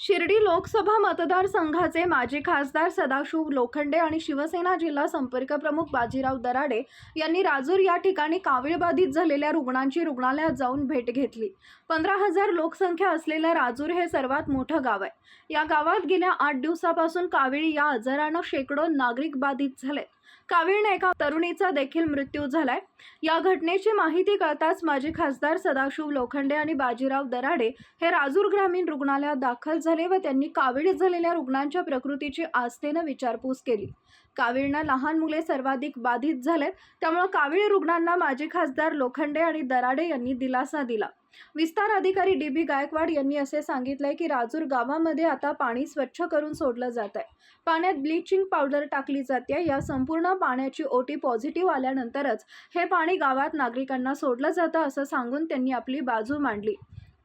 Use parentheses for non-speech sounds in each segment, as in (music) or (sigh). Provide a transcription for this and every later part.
शिर्डी लोकसभा मतदारसंघाचे माजी खासदार सदाशिव लोखंडे आणि शिवसेना जिल्हा संपर्क प्रमुख बाजीराव दराडे यांनी राजूर या ठिकाणी कावीळबाधित झालेल्या रुग्णांची रुग्णालयात जाऊन भेट घेतली. पंधरा हजार लोकसंख्या असलेलं राजूर हे सर्वात मोठं गाव आहे. या गावात गेल्या आठ दिवसापासून कावीळ या आजारानं शेकडो नागरिक बाधित झाले. कावीळने एका तरुणीचा देखील मृत्यू झालाय. या घटनेची माहिती कळताच माजी खासदार सदाशिव लोखंडे आणि बाजीराव दराडे हे राजूर ग्रामीण रुग्णालयात दाखल झाले व त्यांनी कावीळ झालेल्या रुग्णांच्या प्रकृतीची आस्थेनं विचारपूस केली. कावीळनं लहान मुले सर्वाधिक बाधित झालेत. त्यामुळे कावीळ रुग्णांना माजी खासदार लोखंडे आणि दराडे यांनी दिलासा दिला. विस्तार अधिकारी डी बी गायकवाड यांनी असे सांगितलंय की राजूर गावामध्ये आता पाणी स्वच्छ करून सोडलं जात आहे पाण्यात ब्लिचिंग पावडर टाकली जाते. या संपूर्ण पाण्याची ओटी पॉझिटिव्ह आल्यानंतरच हे पाणी गावात नागरिकांना सोडलं जातं असं सांगून त्यांनी आपली बाजू मांडली.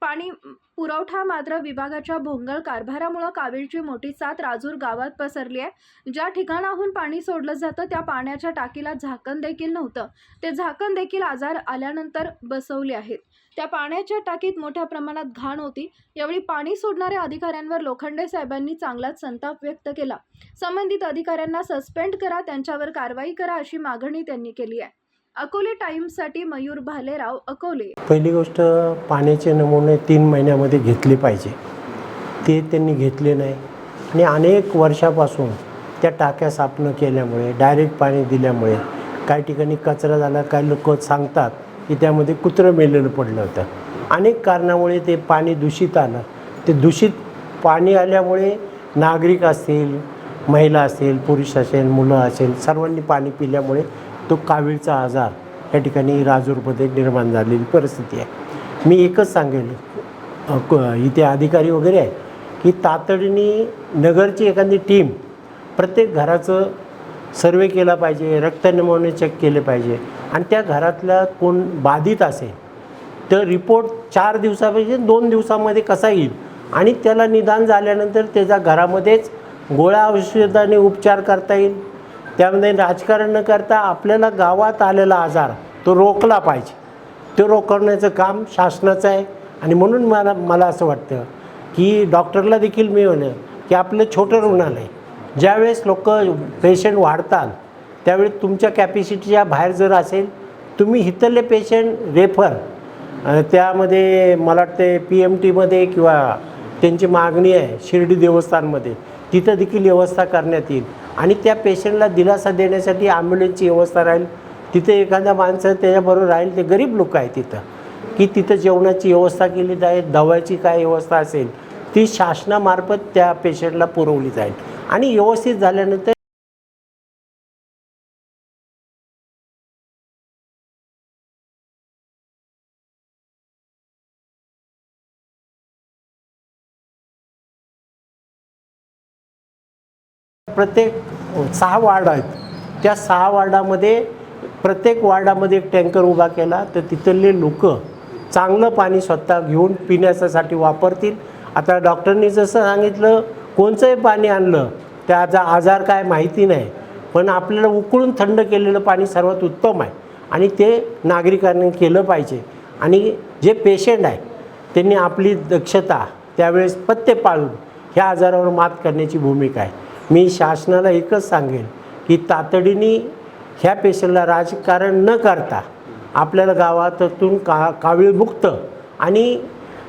पाणी पुरवठा मात्र विभागाच्या भोंगळ कारभारामुळं कावीळची मोठी साथ राजूर गावात पसरली आहे. ज्या ठिकाणाहून पाणी सोडलं जातं त्या पाण्याच्या टाकीला झाकण देखील नव्हतं. ते झाकण देखील आजार आल्यानंतर बसवले आहेत. त्या पाण्याच्या टाकीत मोठ्या प्रमाणात घाण होती. यावेळी पाणी सोडणाऱ्या अधिकाऱ्यांवर लोखंडे साहेबांनी चांगलाच संताप व्यक्त केला. संबंधित अधिकाऱ्यांना सस्पेंड करा त्यांच्यावर कारवाई करा अशी मागणी त्यांनी केली आहे. अकोले टाइम्ससाठी मयूर भालेराव अकोले. पहिली गोष्ट पाण्याचे नमुने तीन महिन्यामध्ये घेतले पाहिजे. ते त्यांनी घेतले नाही. आणि अनेक वर्षापासून त्या टाक्या साफ केल्यामुळे डायरेक्ट पाणी दिल्यामुळे काही ठिकाणी कचरा झाला काही लोक सांगतात की त्यामध्ये कुत्रं मेलेलं पडलं होतं. अनेक कारणामुळे ते पाणी दूषित आलं. ते दूषित पाणी आल्यामुळे नागरिक असतील महिला असेल पुरुष असेल मुलं असेल सर्वांनी पाणी पिल्यामुळे तो कावीळचा आजार या ठिकाणी राजूरमध्ये निर्माण झालेली परिस्थिती आहे. मी एकच सांगेल क- इथे अधिकारी वगैरे आहे की तातडीने नगरची एखादी टीम प्रत्येक घराचं सर्वे केला पाहिजे रक्त नमुने चेक केले पाहिजे आणि त्या घरातल्या कोण बाधित असेल तर रिपोर्ट चार दिवसापेक्षा दोन दिवसामध्ये कसा येईल? आणि त्याला निदान झाल्यानंतर त्याच्या घरामध्येच गोळ्या औषधाने उपचार करता येईल? त्यामध्ये राजकारण न करता आपल्याला गावात आलेला आजार तो रोखला पाहिजे. तो रोखण्याचं काम शासनाचं आहे. आणि म्हणून मला मला असं वाटतं की डॉक्टरला देखील मिळवलं की आपलं छोटं रुग्णालय ज्यावेळेस लोक पेशंट वाढतात त्यावेळी तुमच्या कॅपॅसिटीच्या बाहेर जर असेल तुम्ही इथले पेशंट रेफर त्यामध्ये मला वाटते पी एम टीमध्ये किंवा त्यांची मागणी आहे शिर्डी देवस्थानमध्ये. तिथं देखील व्यवस्था करण्यात येईल. आणि त्या पेशंटला दिलासा देण्यासाठी ॲम्ब्युलन्सची व्यवस्था राहील. तिथे एखादा माणसं त्याच्याबरोबर राहील. ते गरीब लोक आहेत तिथं. की तिथं जेवणाची व्यवस्था केली जाईल दवाची काय व्यवस्था असेल ती शासनामार्फत त्या पेशंटला पुरवली जाईल. आणि व्यवस्थित झाल्यानंतर प्रत्येक सहा वार्ड आहेत. त्या सहा वार्डामध्ये प्रत्येक वार्डामध्ये एक टँकर उभा केला तर तिथले लोक चांगलं पाणी स्वतः घेऊन पिण्याच्यासाठी वापरतील. आता डॉक्टरनी जसं सांगितलं कोणचंही पाणी आणलं त्याचा आजार काय माहिती नाही पण आपल्याला उकळून थंड केलेलं पाणी सर्वात उत्तम आहे. आणि ते नागरिकांनी केलं पाहिजे. आणि जे पेशंट आहे त्यांनी आपली दक्षता त्यावेळेस पत्ते पाळून ह्या आजारावर मात करण्याची भूमिका आहे. मी शासनाला एकच सांगेन की तातडीने ह्या पेशंटला राजकारण न करता आपल्याला गावातून का कावीळमुक्त आणि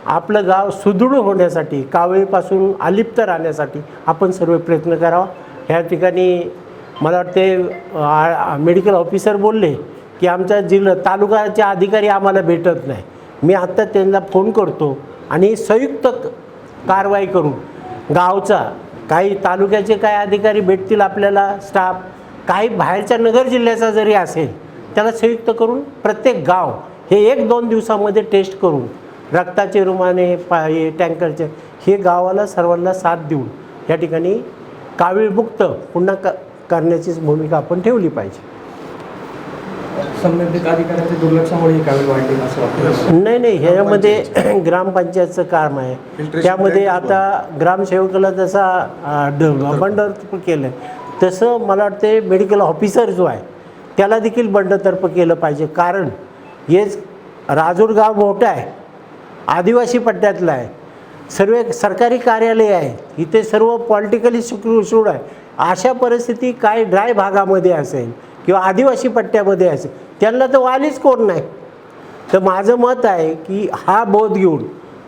आपलं गाव सुदृढ होण्यासाठी कावळीपासून अलिप्त राहण्यासाठी आपण सर्व प्रयत्न करावा. ह्या ठिकाणी मला वाटते मेडिकल ऑफिसर बोलले की आमच्या जिल्हा तालुक्याचे अधिकारी आम्हाला भेटत नाही. मी आत्ता त्यांना फोन करतो आणि संयुक्त कारवाई करून गावचा काही तालुक्याचे काय अधिकारी भेटतील आपल्याला स्टाफ काही बाहेरच्या नगर जिल्ह्याचा जरी असेल त्याला संयुक्त करून प्रत्येक गाव हे एक दोन दिवसामध्ये टेस्ट करून रक्ताचे रुमाने पा हे टँकरचे हे गावाला सर्वांना साथ देऊन या ठिकाणी कावीळमुक्त पुन्हा क करण्याचीच भूमिका आपण ठेवली पाहिजे. संबंधित अधिकाऱ्यांच्या दुर्लक्षामुळे ही कावीळ वाढली असं वाटतं. नाही नाही ह्याच्यामध्ये (clears throat) ग्रामपंचायतचं काम आहे. त्यामध्ये आता ग्रामसेवकाला जसा बंडतर्फ केलं आहे तसं मला वाटते मेडिकल ऑफिसर जो आहे त्याला देखील बंडतर्फ केलं पाहिजे. कारण हेच राजूर गाव मोठं आहे आदिवासी पट्ट्यातलं आहे सर्व सरकारी कार्यालय आहेत इथे सर्व पॉलिटिकली सुखरूळ आहे. अशा परिस्थिती काय ड्राय भागामध्ये असेल किंवा आदिवासी पट्ट्यामध्ये असेल त्यांना तर वालीच कोण नाही. तर माझं मत आहे की हा बोध घेऊन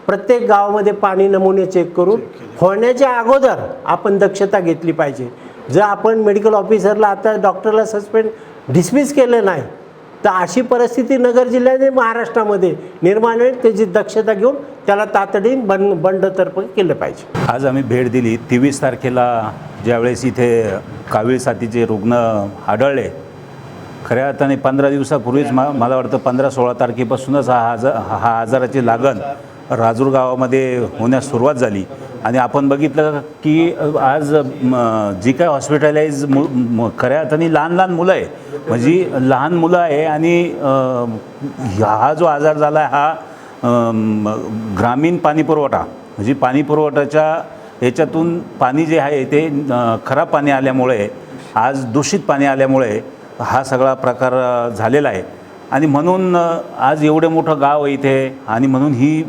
प्रत्येक गावामध्ये पाणी नमुने चेक करून होण्याच्या अगोदर आपण दक्षता घेतली पाहिजे. जर आपण मेडिकल ऑफिसरला आता डॉक्टरला सस्पेंड डिसमिस केलं नाही तर अशी परिस्थिती नगर जिल्ह्याने महाराष्ट्रामध्ये निर्माण होईल. त्याची दक्षता घेऊन त्याला तातडीने बंड बंडतर्फ केलं पाहिजे. आज आम्ही भेट दिली. तेवीस तारखेला ज्यावेळेस इथे कावीळ साथीचे रुग्ण आढळले खऱ्या अर्थाने पंधरा दिवसापूर्वीच मा मला वाटतं पंधरा सोळा तारखेपासूनच हा आजार हा आजाराची लागण राजूर गावामध्ये होण्यास सुरुवात झाली. आणि आपण बघितलं की आज जी काय हॉस्पिटलाइज मु खऱ्या अर्थाने लहान लहान मुलं आहे. म्हणजे लहान मुलं आहे आणि हा जो आजार झाला आहे हा ग्रामीण पाणीपुरवठा म्हणजे पाणीपुरवठ्याच्या याच्यातून पाणी जे आहे ते खराब पाणी आल्यामुळे आज दूषित पाणी आल्यामुळे हा सगळा प्रकार झालेला आहे. आणि म्हणून आज एवढं मोठं गाव आहे इथे आणि म्हणून ही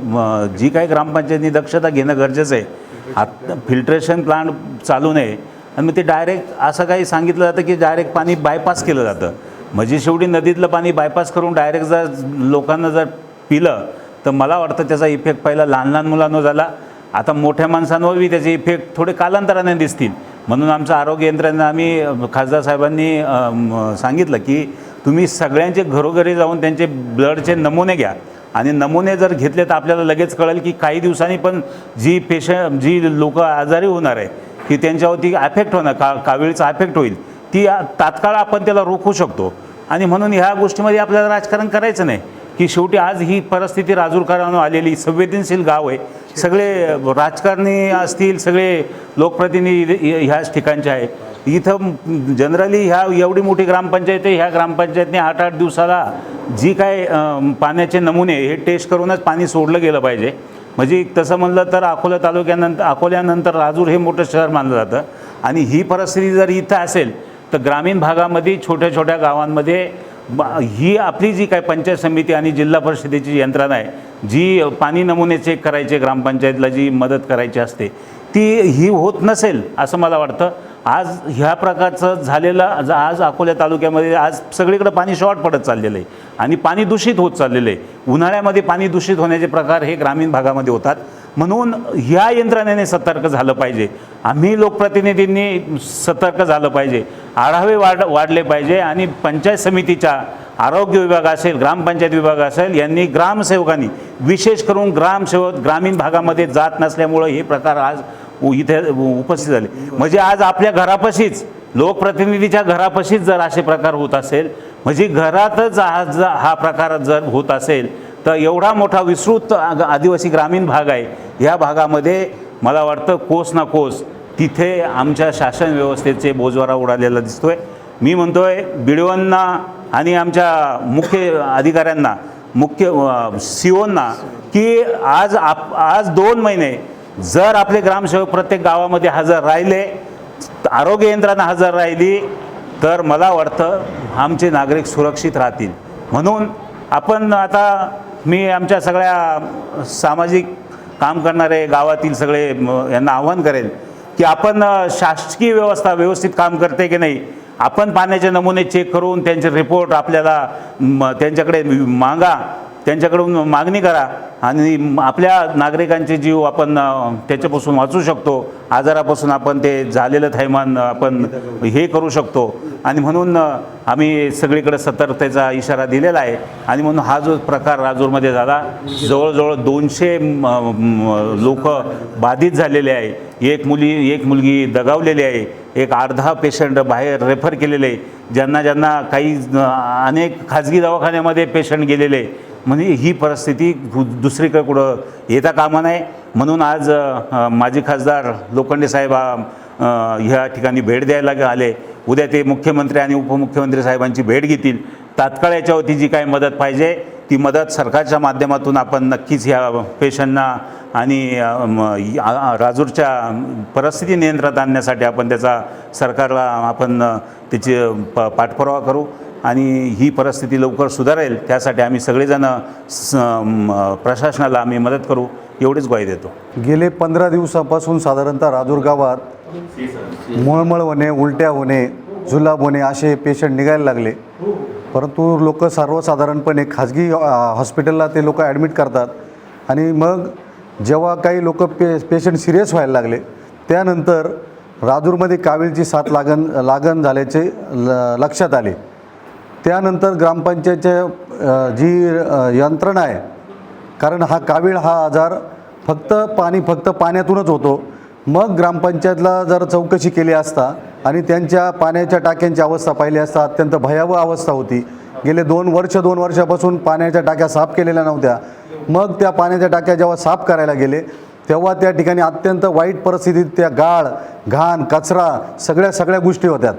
जी काही ग्रामपंचायतनी दक्षता घेणं गरजेचं आहे. आत फिल्ट्रेशन प्लांट चालू नये. आणि मग ते डायरेक्ट असं काही सांगितलं जातं की डायरेक्ट पाणी बायपास केलं जातं. म्हणजे शेवटी नदीतलं पाणी बायपास करून डायरेक्ट जर लोकांना जर पिलं तर मला वाटतं त्याचा इफेक्ट पहिला लहान लहान मुलांवर झाला. आता मोठ्या माणसांवरही त्याचे इफेक्ट थोडे कालांतराने दिसतील. म्हणून आमचं आरोग्य यंत्रणा आम्ही खासदार साहेबांनी सांगितलं की तुम्ही सगळ्यांचे घरोघरी जाऊन त्यांचे ब्लडचे नमुने घ्या. आणि नमुने जर घेतले तर आपल्याला लगेच कळेल की काही दिवसांनी पण जी पेशंट जी लोक आजारी होणार आहे की त्यांच्यावरती अफेक्ट होणार का कावीळचा अफेक्ट होईल ती तात्काळ आपण त्याला रोखू शकतो. आणि म्हणून ह्या गोष्टीमध्ये आपल्याला राजकारण करायचं नाही. की शेवटी आज ही परिस्थिती राजूरकरांना आलेली संवेदनशील गाव आहे. सगळे राजकारणी असतील सगळे लोकप्रतिनिधी ह्याच ठिकाणचे आहे. इथं जनरली ह्या एवढी मोठी ग्रामपंचायत आहे ह्या ग्रामपंचायतने आठ आठ दिवसाला जी काय पाण्याचे नमुने हे टेस्ट करूनच पाणी सोडलं गेलं पाहिजे. म्हणजे तसं म्हणलं तर अकोला तालुक्यानंतर अकोल्यानंतर राजूर हे मोठं शहर मानलं जातं. आणि ही परिस्थिती जर इथं असेल तर ग्रामीण भागामध्ये छोट्या छोट्या गावांमध्ये ही आपली जी काय पंचायत समिती आणि जिल्हा परिषदेची यंत्रणा आहे जी पाणी नमुने चेक करायचे ग्रामपंचायतला जी मदत करायची असते ती ही होत नसेल असं मला वाटतं. आज ह्या प्रकारचं झालेलं आज- आज अकोल्या तालुक्यामध्ये आज सगळीकडे पाणी शॉर्ट पडत चाललेलं आहे आणि पाणी दूषित होत चाललेलं आहे. उन्हाळ्यामध्ये पाणी दूषित होण्याचे प्रकार हे ग्रामीण भागामध्ये होतात. म्हणून ह्या यंत्रणेने सतर्क झालं पाहिजे. आम्ही लोकप्रतिनिधींनी सतर्क झालं पाहिजे. आढावे वाढ वाढले पाहिजे आणि पंचायत समितीच्या आरोग्य विभाग असेल ग्रामपंचायत विभाग असेल यांनी ग्रामसेवकांनी विशेष करून ग्रामसेवक ग्रामीण भागामध्ये जात नसल्यामुळं हे प्रकार आज इथे उपस्थित झाले. म्हणजे आज आपल्या घरापाशीच लोकप्रतिनिधीच्या घरापाशीच जर असे प्रकार होत असेल म्हणजे घरातच आज हा प्रकार जर होत असेल तर एवढा मोठा विस्तृत आदिवासी ग्रामीण भाग आहे. या भागामध्ये मला वाटतं कोस ना कोस तिथे आमच्या शासन व्यवस्थेचे बोजवारा उडालेला दिसतो आहे मी म्हणतो आहे बिडवांना आणि आमच्या मुख्य अधिकाऱ्यांना मुख्य सीओंना की आज आप आज दोन महिने जर आपले ग्रामसेवक प्रत्येक गावामध्ये हजर राहिले आरोग्य यंत्रणा हजर राहिली तर मला वाटतं आमचे नागरिक सुरक्षित राहतील. म्हणून आपण आता मी आमच्या सगळ्या सामाजिक काम करणारे गावातील सगळे यांना आव्हान करेल की आपण शासकीय व्यवस्था व्यवस्थित काम करते की नाही आपण पाण्याचे नमुने चेक करून त्यांचे रिपोर्ट आपल्याला त्यांच्याकडे मागा. त्यांच्याकडून मागणी करा आणि आपल्या नागरिकांचे जीव आपण त्याच्यापासून वाचू शकतो. आजारापासून आपण ते झालेलं थैमान आपण हे करू शकतो. आणि म्हणून आम्ही सगळीकडे सतर्कतेचा इशारा दिलेला आहे. आणि म्हणून हा जो प्रकार राजूरमध्ये झाला जवळजवळ दोनशे लोक बाधित झालेले आहे. एक मुली एक मुलगी दगावलेली आहे. एक अर्धा पेशंट बाहेर रेफर केलेले आहे. ज्यांना ज्यांना काही अनेक खाजगी दवाखान्यामध्ये पेशंट गेलेले म्हणजे ही परिस्थिती दुसरीकडे कुठं येता कामा नये. म्हणून आज माजी खासदार लोखंडे साहेब ह्या ठिकाणी भेट द्यायला आले. उद्या ते मुख्यमंत्री आणि उपमुख्यमंत्री साहेबांची भेट घेतील. तात्काळ याच्यावरती जी काय मदत पाहिजे ती मदत सरकारच्या माध्यमातून आपण नक्कीच ह्या पेशंटना आणि राजूरच्या परिस्थिती नियंत्रणात आणण्यासाठी आपण त्याचा सरकारला आपण त्याची प पाठपुरावा करू. आणि ही परिस्थिती लवकर सुधारेल त्यासाठी आम्ही सगळेजण स प्रशासनाला आम्ही मदत करू एवढीच ग्वाही देतो. गेले पंधरा दिवसापासून साधारणतः राजूर गावात मळमळ होणे उलट्या होणे जुलाब होणे असे पेशंट निघायला लागले. परंतु लोक सर्वसाधारणपणे खाजगी हॉस्पिटलला ते लोक ॲडमिट करतात. आणि मग जेव्हा काही लोक पे पेशंट सिरियस व्हायला लागले त्यानंतर राजूरमध्ये कावीळची साथ लागण लागण झाल्याचे ल लक्षात आले. त्यानंतर ग्रामपंचायतच्या जी यंत्रणा आहे कारण हा कावीळ हा आजार फक्त पाणी फक्त पाण्यातूनच होतो. मग ग्रामपंचायतला जर चौकशी केली असता आणि त्यांच्या पाण्याच्या टाक्यांची अवस्था पाहिली असता अत्यंत भयावह अवस्था होती. गेले दोन वर्ष दोन वर्षापासून पाण्याच्या टाक्या साफ केलेल्या नव्हत्या. मग त्या पाण्याच्या टाक्या जेव्हा साफ करायला गेले तेव्हा त्या ठिकाणी अत्यंत वाईट परिस्थितीत त्या गाळ घाण कचरा सगळ्या सगळ्या गोष्टी होत्या.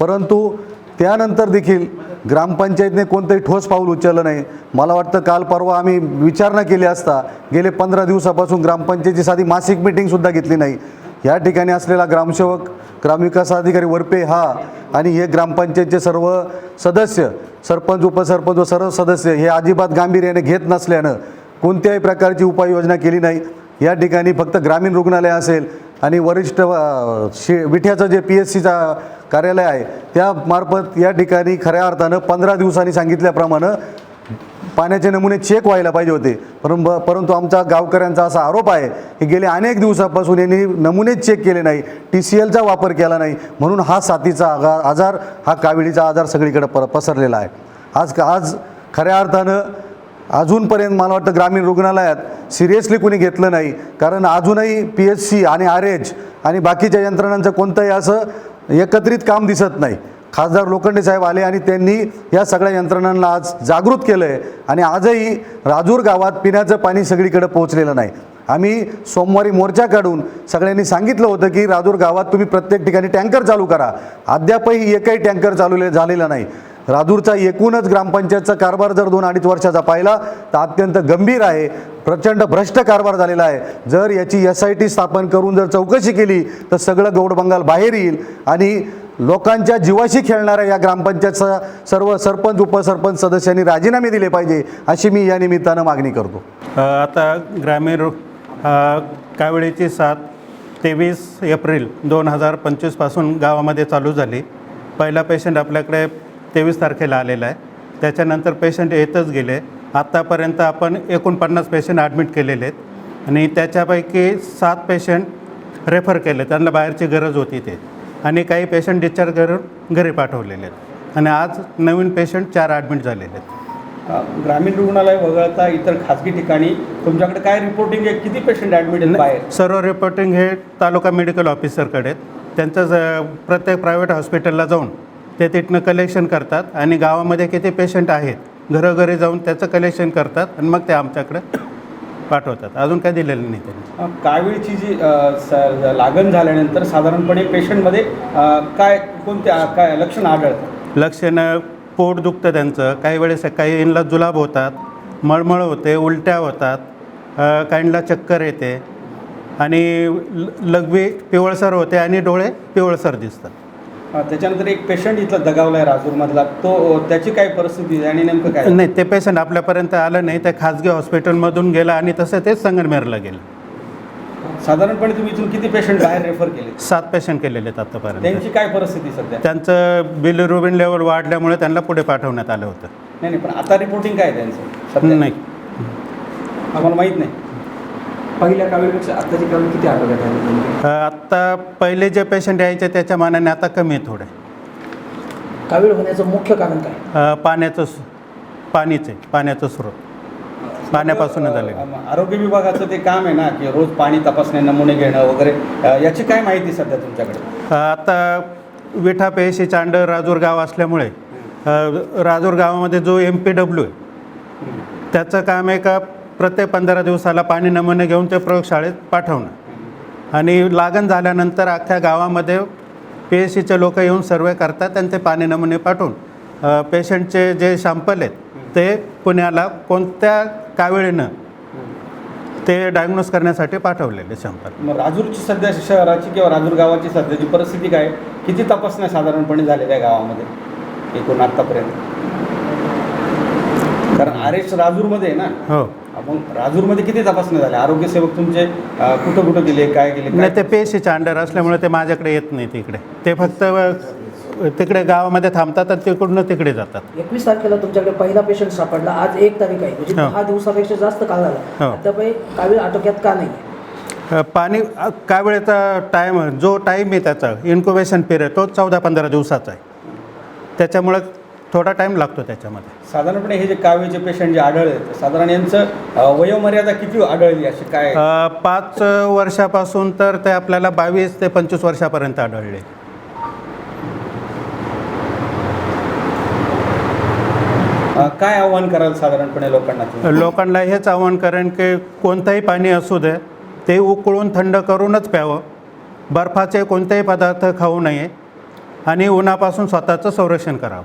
परंतु त्यानंतर देखील ग्रामपंचायतने कोणतंही ठोस पाऊल उचललं नाही. मला वाटतं काल परवा आम्ही विचारणा केली असता गेले पंधरा दिवसापासून ग्रामपंचायतीची साधी मासिक मिटिंगसुद्धा घेतली नाही. या ठिकाणी असलेला ग्रामसेवक ग्रामविकास अधिकारी वरपे हा आणि हे ग्रामपंचायतचे सर्व सदस्य सरपंच उपसरपंच व सर्व सदस्य हे अजिबात गांभीर्याने घेत नसल्यानं कोणत्याही प्रकारची उपाययोजना केली नाही. या ठिकाणी फक्त ग्रामीण रुग्णालय असेल आणि वरिष्ठ शे विठ्याचं जे पी एस सीचा कार्यालय आहे. त्यामार्फत या ठिकाणी खऱ्या अर्थानं पंधरा दिवसांनी सांगितल्याप्रमाणे पाण्याचे नमुने चेक व्हायला पाहिजे होते. परंतु परंतु आमचा गावकऱ्यांचा असा आरोप आहे की गेले अनेक दिवसापासून यांनी नमुनेच चेक केले नाही टी सी एलचा वापर केला नाही. म्हणून हा साथीचा आगा आजार हा काविळीचा आजार सगळीकडे प पसरलेला आहे. आज आज खऱ्या अर्थानं अजूनपर्यंत मला वाटतं ग्रामीण रुग्णालयात सिरियसली कुणी घेतलं नाही. कारण अजूनही पी एच सी आणि आर एच आणि बाकीच्या यंत्रणांचं कोणतंही असं एकत्रित काम दिसत नाही. खासदार लोखंडे साहेब आले आणि त्यांनी या सगळ्या यंत्रणांना आज जागृत केलं आहे आणि आजही राजूर गावात पिण्याचं पाणी सगळीकडे पोहोचलेलं नाही. आम्ही सोमवारी मोर्चा काढून सगळ्यांनी सांगितलं होतं की राजूर गावात तुम्ही प्रत्येक ठिकाणी टँकर चालू करा. अद्यापही एकही टँकर चालू झालेला नाही. राजूरचा एकूणच ग्रामपंचायतचा कारभार जर दोन अडीच वर्षाचा पाहिला तर अत्यंत गंभीर आहे. प्रचंड भ्रष्ट कारभार झालेला आहे. जर याची एस आय टी स्थापन करून जर चौकशी केली तर सगळं गौडबंगाल बाहेर येईल. आणि लोकांच्या जीवाशी खेळणाऱ्या या ग्रामपंचायतचा सर्व सरपंच उपसरपंच सदस्यांनी राजीनामे दिले पाहिजे अशी मी या निमित्तानं मागणी करतो. आता ग्रामीण कावळीची साथ तेवीस एप्रिल दोन हजार पंचवीसपासून गावामध्ये चालू झाली. पहिला पेशंट आपल्याकडे तेवीस तारखेला आलेला आहे. त्याच्यानंतर पेशंट येतच गेले. आत्तापर्यंत आपण एकोणपन्नास पेशंट ॲडमिट केलेले आहेत. आणि त्याच्यापैकी सात पेशंट रेफर केले. त्यांना बाहेरची गरज होती ते. आणि काही पेशंट डिस्चार्ज करून घरी पाठवलेले आहेत. आणि आज नवीन पेशंट चार ॲडमिट झालेले आहेत. ग्रामीण रुग्णालय वगळता इतर खाजगी ठिकाणी तुमच्याकडे काय रिपोर्टिंग आहे? किती पेशंट ॲडमिट आहेत बाहेर? सर्व रिपोर्टिंग हे तालुका मेडिकल ऑफिसरकडे आहेत. त्यांचं ज- प्रत्येक प्रायव्हेट हॉस्पिटलला जाऊन ते तिथनं कलेक्शन करतात आणि गावामध्ये किती पेशंट आहेत घरोघरी जाऊन त्याचं कलेक्शन करतात आणि मग ते आमच्याकडे पाठवतात. अजून काय दिलेलं नाही त्यांनी. कावीळची जी स- लागण झाल्यानंतर साधारणपणे पेशंटमध्ये काय कोणत्या काय लक्षणं आढळतात? लक्षणं पोट दुखतं त्यांचं. काही वेळेस काही इंला जुलाब होतात मळमळ होते उलट्या होतात अ, काहींना चक्कर येते आणि ल- लघवी पिवळसर होते आणि डोळे पिवळसर दिसतात. त्याच्यानंतर एक पेशंट इथला दगावला आहे राजूरमधला. तो त्याची काय परिस्थिती आहे आणि नेमकं काय? नाही ते पेशंट आपल्यापर्यंत आलं नाही ते खाजगी हॉस्पिटलमधून गेलं आणि तसं तेच संगमनेरला गेलं. साधारणपणे तुम्ही इथून किती पेशंट बाहेर रेफर केले? सात पेशंट केलेले आहेत आतापर्यंत. त्यांची काय परिस्थिती सध्या? त्यांचं बिलिरुबिन लेवल वाढल्यामुळे त्यांना पुढे पाठवण्यात आलं होतं. नाही नाही पण आता रिपोर्टिंग काय आहे त्यांचं सध्या? नाही. आम्हाला माहीत नाही. पहिल्या कावीळपेक्षा आत्ताची कावीळ किती आली आत्ता पहिले जे पेशंट यायचे त्याच्या मानाने आता कमी आहे थोडे. कावीळ होण्याचं मुख्य कारण काय? अ, पाण्याचं स- पाणीचे पाण्याचं स्रोत. पाण्यापासूनच झालेलं अ, आरोग्य विभागाचं ते काम आहे ना की रोज पाणी तपासणे नमुने घेणं वगैरे अ, याची काय माहिती सध्या तुमच्याकडे? अ, आता विठा पेशी चांड राजूर गाव असल्यामुळे अ, राजूर गावामध्ये जो एम पी डब्ल्यू आहे त्याचं काम आहे का प्रत्येक पंधरा दिवसाला पाणी नमुने घेऊन ते प्रयोगशाळेत पाठवणं. आणि लागण झाल्यानंतर अख्ख्या गावामध्ये पी एच सीचे लोक येऊन सर्वे करतात त्यांचे पाणी नमुने पाठवून पेशंटचे जे शॅम्पल आहेत ते पुण्याला कोणत्या कावेळीनं ते डायग्नोज करण्यासाठी पाठवलेले शॅम्पल मग राजूरची सध्या शहराची किंवा राजूर गावाची सध्याची परिस्थिती काय? किती तपासण्या साधारणपणे झालेल्या आहे गावामध्ये? एकूण आत्तापर्यंत कारण आर एस राजूरमध्ये आहे ना हो. मग राजूरमध्ये किती तपासण्या झाल्या? आरोग्य सेवक तुमचे अ, कुठं कुठं गेले काय गेले नाही ते पेशीच्या अंडर असल्यामुळे ते माझ्याकडे येत नाही तिकडे. ते फक्त अ, तिकडे गावामध्ये थांबतात आणि तिकडून तिकडे जातात. एकवीस तारखेला तुमच्याकडे पहिला पेशंट सापडला. आज एक तारीख आहे. म्हणजे हो. दहा दिवसापेक्षा जास्त काळ झाला. हो. अद्यापही कावीळ आटोक्यात का नाही अ, पाणी अ, काय वेळेचा टाईम जो टाईम आहे त्याचा. इन्क्युबेशन पिरियड तो चौदा पंधरा दिवसाचा आहे. त्याच्यामुळं थोडा टाईम लागतो त्याच्यामध्ये. साधारणपणे हे जे कावीळचे पेशंट जे आढळले साधारण यांचं वयोमर्यादा किती आढळली अशी काय? अ, पाच वर्षापासून तर ते आपल्याला बावीस ते पंचवीस वर्षापर्यंत आढळले. अ, काय आव्हान कराल साधारणपणे लोकांना तुम्ही? लोकांना हेच आव्हान करेन की कोणतंही पाणी असू दे ते उकळून थंड करूनच प्यावं. बर्फाचे कोणतेही पदार्थ खाऊ नये आणि उन्हापासून स्वतःचं संरक्षण करावं.